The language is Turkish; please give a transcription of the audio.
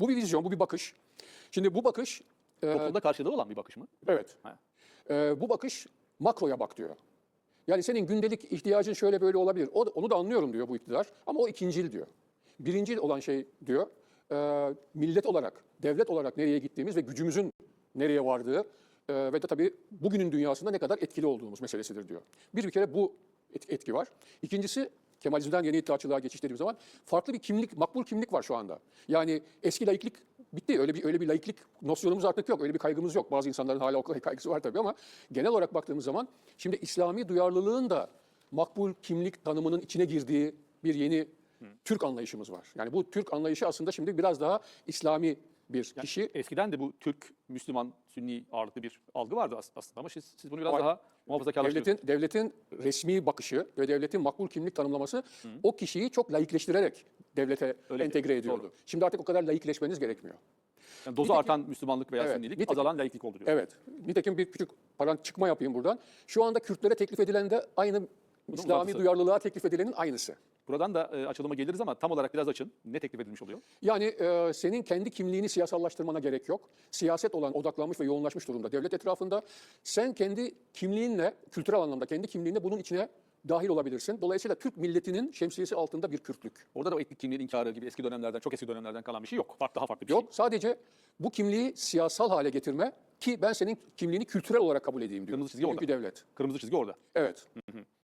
Bu bir vizyon, bu bir bakış. Şimdi bu bakış, e, Toplumda karşılığı olan bir bakış mı? evet, Ha. E, bu bakış makroya bak diyor. Yani senin gündelik ihtiyacın şöyle böyle olabilir. O, onu da anlıyorum diyor bu iktidar ama o ikincil diyor. Birincil olan şey diyor, e, millet olarak, devlet olarak nereye gittiğimiz ve gücümüzün nereye vardığı e, ve de tabii bugünün dünyasında ne kadar etkili olduğumuz meselesidir diyor. Bir bir kere bu et- etki var. İkincisi Kemalizmden yeni iddiaçılığa geçiş dediğim zaman farklı bir kimlik, makbul kimlik var şu anda. Yani eski laiklik bitti. Öyle bir öyle bir laiklik nosyonumuz artık yok. Öyle bir kaygımız yok. Bazı insanların hala o kaygısı var tabii ama genel olarak baktığımız zaman şimdi İslami duyarlılığın da makbul kimlik tanımının içine girdiği bir yeni Türk anlayışımız var. Yani bu Türk anlayışı aslında şimdi biraz daha İslami bir kişi. Eskiden de bu Türk, Müslüman, Sünni ağırlıklı bir algı vardı as- aslında ama siz, siz bunu biraz Var. daha muhafazakarlaştırıyorsunuz. Devletin devletin resmi bakışı ve devletin makbul kimlik tanımlaması o kişiyi çok laikleştirerek devlete Öyle entegre değil, ediyordu. doğru. Şimdi artık o kadar laikleşmeniz gerekmiyor. Yani dozu Nitekim- artan Müslümanlık veya Evet, Sünnilik, nitekim- azalan laiklik oldu diyor. Evet. Nitekim bir küçük paran çıkma yapayım buradan. Şu anda Kürtlere teklif edilen de aynı İslami uzantısı. duyarlılığa teklif edilenin aynısı. Buradan da e, açılıma geliriz ama tam olarak biraz açın. Ne teklif edilmiş oluyor? Yani e, senin kendi kimliğini siyasallaştırmana gerek yok. Siyaset olan odaklanmış ve yoğunlaşmış durumda devlet etrafında. Sen kendi kimliğinle, kültürel anlamda kendi kimliğinle bunun içine dahil olabilirsin. Dolayısıyla Türk milletinin şemsiyesi altında bir Kürtlük. Orada da o etnik kimliğin inkarı gibi eski dönemlerden, çok eski dönemlerden kalan bir şey yok. Farklı, daha farklı bir Yok şey. sadece bu kimliği siyasal hale getirme ki ben senin kimliğini kültürel olarak kabul edeyim diyor. Kırmızı çizgi Çünkü orada. devlet. Kırmızı çizgi orada. Evet.